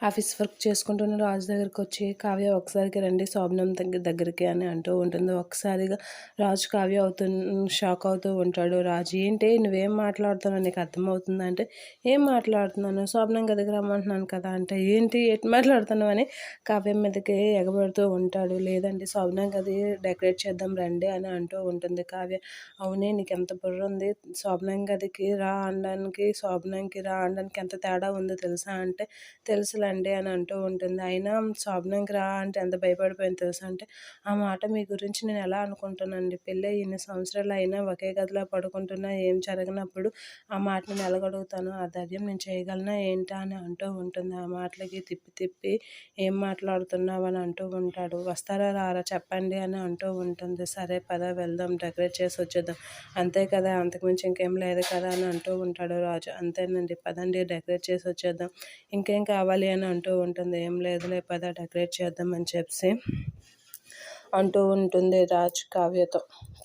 Office work చేసుకుంటున్న రాజు దగ్గరికి వచ్చి కావ్య ఒకసారికి రండి శోభనం దగ్గర దగ్గరికి అని అంటూ ఉంటుంది. ఒకసారిగా రాజు కావ్య అవుతు షాక్ అవుతూ ఉంటాడు. రాజు ఏంటి? నువ్వేం మాట్లాడుతున్నావు? నీకు అర్థమవుతుందా? అంటే ఏం మాట్లాడుతున్నాను? శోభనం గదికి రమ్మంటున్నాను కదా అంటే ఏంటి? ఎటు మాట్లాడుతున్నావు? అని కావ్యం మీదకి ఎగబడుతూ ఉంటాడు. లేదండి శోభనం గది డెకరేట్ చేద్దాం రండి అని అంటూ ఉంటుంది కావ్య. అవునే నీకు ఎంత బుర్ర ఉంది? శోభనం గదికి రా అనడానికి శోభనంకి రా అనడానికి ఎంత తేడా ఉందో తెలుసా? అంటే తెలుసులే తెలుసులండి అని అంటూ ఉంటుంది. అయినా శోభనంకి రా అంటే ఎంత భయపడిపోయింది తెలుసా అంటే ఆ మాట మీ గురించి నేను ఎలా అనుకుంటానండి? పెళ్ళి ఇన్ని సంవత్సరాలు అయినా ఒకే గదిలో పడుకుంటున్నా ఏం జరగనప్పుడు ఆ మాట నేను ఎలాగడుగుతాను? ఆ ధైర్యం నేను చేయగలనా ఏంటా అని అంటూ ఉంటుంది. ఆ మాటలకి తిప్పి తిప్పి ఏం మాట్లాడుతున్నావు అని అంటూ ఉంటాడు. వస్తారా రారా చెప్పండి అని అంటూ ఉంటుంది. సరే పద వెళ్దాం డెకరేట్ చేసి వచ్చేద్దాం. అంతే కదా అంతకుమించి ఇంకేం లేదు కదా అని అంటూ ఉంటాడు రాజు. అంతేనండి పదండి డెకరేట్ చేసి వచ్చేద్దాం. ఇంకేం కావాలి అని అంటూ ఉంటుంది ఏం లేదులే పద డెకరేట్ చేద్దామని చెప్పి అంటూ ఉంటుంది రాజ్ కావ్యతో.